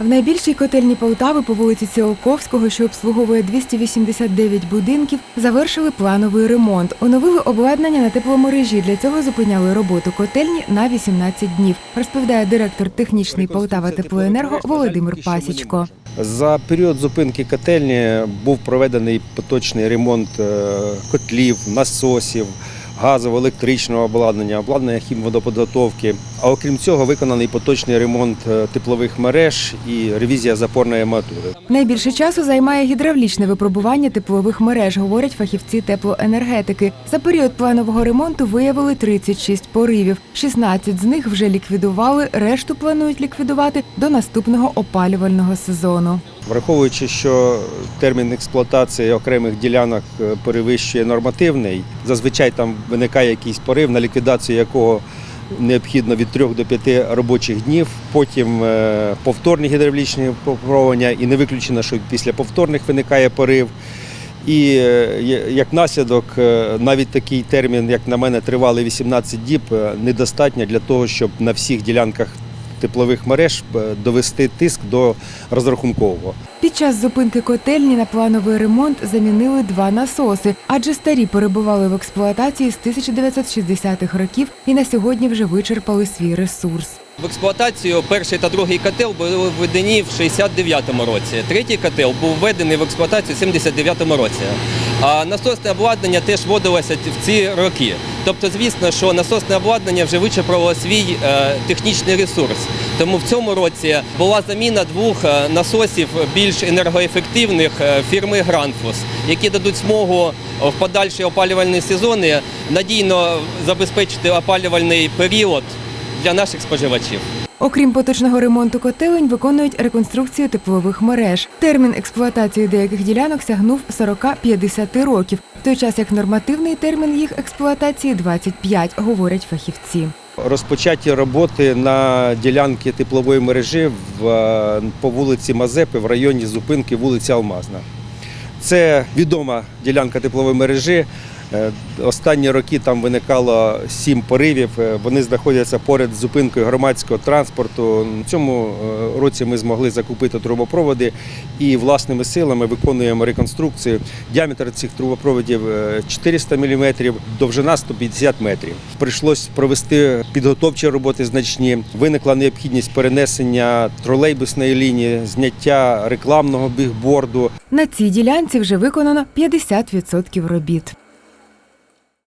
В найбільшій котельні Полтави по вулиці Ціолковського, що обслуговує 289 будинків, завершили плановий ремонт. Оновили обладнання на тепломережі. Для цього зупиняли роботу котельні на 18 днів, розповідає директор технічний Полтава Теплоенерго Володимир Пасічко. За період зупинки котельні був проведений поточний ремонт е, котлів, насосів, газово-електричного обладнання, обладнання хімводоподготовки. А окрім цього, виконаний поточний ремонт е, теплових мереж і ревізія запорної арматури. Найбільше часу займає гідравлічне випробування теплових мереж, говорять фахівці теплоенергетики. За період планового ремонту виявили 36 поривів. 16 з них вже ліквідували, решту планують ліквідувати до наступного опалювального сезону. Враховуючи, що термін експлуатації окремих ділянок е, перевищує нормативний, зазвичай там виникає якийсь порив, на ліквідацію якого необхідно від 3 до 5 робочих днів. Потім е, повторні гідравлічні випробування, і не виключено, що після повторних виникає порив. І е, як наслідок, навіть такий термін, як на мене, тривалий 18 діб, недостатньо для того, щоб на всіх ділянках теплових мереж е, довести тиск до розрахункового. Під час зупинки котельні на плановий ремонт замінили два насоси, адже старі перебували в експлуатації з 1960-х років і на сьогодні вже вичерпали свій ресурс. В експлуатацію перший та другий котел були введені в 69-му році. Третій котел був введений в експлуатацію в 79-му році. А насосне обладнання теж вводилося в ці роки. Тобто, звісно, що насосне обладнання вже вичерпало свій е, технічний ресурс. Тому в цьому році була заміна двох е, насосів більш енергоефективних е, фірми Гранфус, які дадуть змогу в подальші опалювальні сезони надійно забезпечити опалювальний період для наших споживачів. Окрім поточного ремонту котелень, виконують реконструкцію теплових мереж. Термін експлуатації деяких ділянок сягнув 40-50 років, в той час як нормативний термін їх експлуатації 25, говорять фахівці. Розпочаті роботи на ділянки теплової мережі е, по вулиці Мазепи в районі зупинки вулиці Алмазна. Це відома ділянка теплової мережі. Е, Останні роки там виникало сім поривів. Е, Вони знаходяться поряд з зупинкою громадського транспорту. В цьому е, році ми змогли закупити трубопроводи і власними силами виконуємо реконструкцію. Діаметр цих трубопроводів е, 400 мм, довжина 150 метрів. Прийшлось провести підготовчі роботи значні. Виникла необхідність перенесення тролейбусної лінії, зняття рекламного бігборду. На цій ділянці вже виконано 50% робіт.